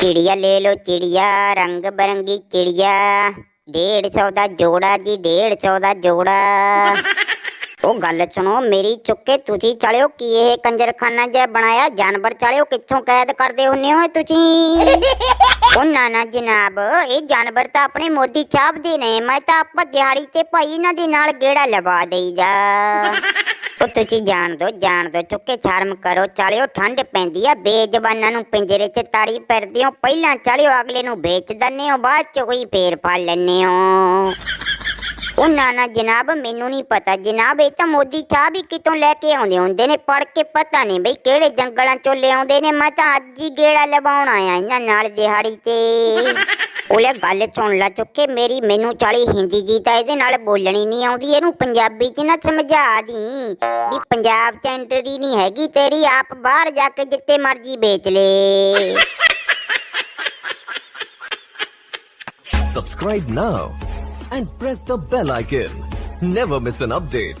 ਚਿੜੀਆ ਲੈ ਲਓ ਚਿੜੀਆ, ਰੰਗ ਬਰੰਗੀ ਚਿੜੀਆ। 150 ਦਾ ਜੋੜਾ ਜੀ 150 ਦਾ ਜੋੜਾ। ਉਹ ਗੱਲ ਸੁਣੋ, ਮੇਰੀ ਚੁੱਕੇ ਤੁਸੀਂ ਚਲਿਓ ਕੀ ਇਹ ਕੰਜਰਖਾਨਾ ਜਿਹਾ ਬਣਾਇਆ? ਜਾਨਵਰ ਚਲਿਓ, ਕਿੱਥੋਂ ਕੈਦ ਕਰਦੇ ਹੁੰਨੇ ਹੋ ਤੁਸੀਂ? ਉਹ ਨਾ ਨਾ ਜਨਾਬ, ਇਹ ਜਾਨਵਰ ਤਾਂ ਆਪਣੇ ਮੋਦੀ ਸਾਹਿਬ ਨੇ, ਮੈਂ ਤਾਂ ਆਪਾਂ ਦਿਹਾੜੀ ਤੇ ਭਾਈ ਇਹਨਾਂ ਦੇ ਨਾਲ ਗੇੜਾ ਲਵਾ ਦੇਈ ਜਾ। ਉਹ ਤੁਸੀਂ ਜਾਣ ਦੋ ਜਾਣ ਦੋ ਚੁੱਕੇ ਸ਼ਰਮ ਕਰੋ। ਚਾਲਿਓ ਠੰਡ ਪੈਂਦੀ ਆ। ਬੇਜ਼ਬਾਨਾਂ ਨੂੰ ਪਿੰਜਰੇ 'ਚ ਤਾੜੀ ਫਿਰਦੇ ਹੋ। ਪਹਿਲਾਂ ਚਾਲਿਓ, ਅਗਲੇ ਨੂੰ ਵੇਚ ਦਿੰਦੇ ਹੋ। ਬਾਅਦ 'ਚ ਕੋਈ ਫੇਰ ਫੜ ਲੈਂਦੇ ਹੋ। ਉਹ ਨਾ ਨਾ ਜਨਾਬ ਮੈਨੂੰ ਨਹੀਂ ਪਤਾ। ਜਨਾਬ, ਇਹ ਤਾਂ ਮੋਦੀ ਚਾਹ ਵੀ ਕਿਤੋਂ ਲੈ ਕੇ ਆਉਂਦੇ ਹੁੰਦੇ ਨੇ। ਪੜ ਕੇ ਪਤਾ ਨਹੀਂ ਬਈ ਕਿਹੜੇ ਜੰਗਲਾਂ ਚੋਂ ਲਿਆਉਂਦੇ ਨੇ। ਮੈਂ ਤਾਂ ਅੱਜ ਹੀ ਗੇੜਾ ਲਵਾਉਣ ਆਇਆ। ਇਹਨਾਂ ਨਾਲ ਦਿਹਾੜੀ ਤੇ। ਉਹਲੇ ਗੱਲ ਸੁਣ ਲੈ ਚੁੱਕੇ ਮੇਰੀ ਮੈਨੂੰ ਚਾਲੀ ਹਿੰਦੀ ਜੀ ਤਾਂ ਇਹਦੇ ਨਾਲ ਬੋਲਣੀ ਨਹੀਂ ਆਉਂਦੀ, ਇਹਨੂੰ ਪੰਜਾਬੀ 'ਚ ਨਾ ਸਮਝਾ ਦੀ ਵੀ ਪੰਜਾਬ 'ਚ ਐਂਟਰੀ ਨਹੀਂ ਹੈਗੀ, ਤੇਰੀ ਆਪ ਬਾਹਰ ਜਾ ਕੇ ਜਿੱਤੇ ਮਰਜ਼ੀ ਵੇਚ ਲੈ Subscribe now and press the bell icon. Never miss an update.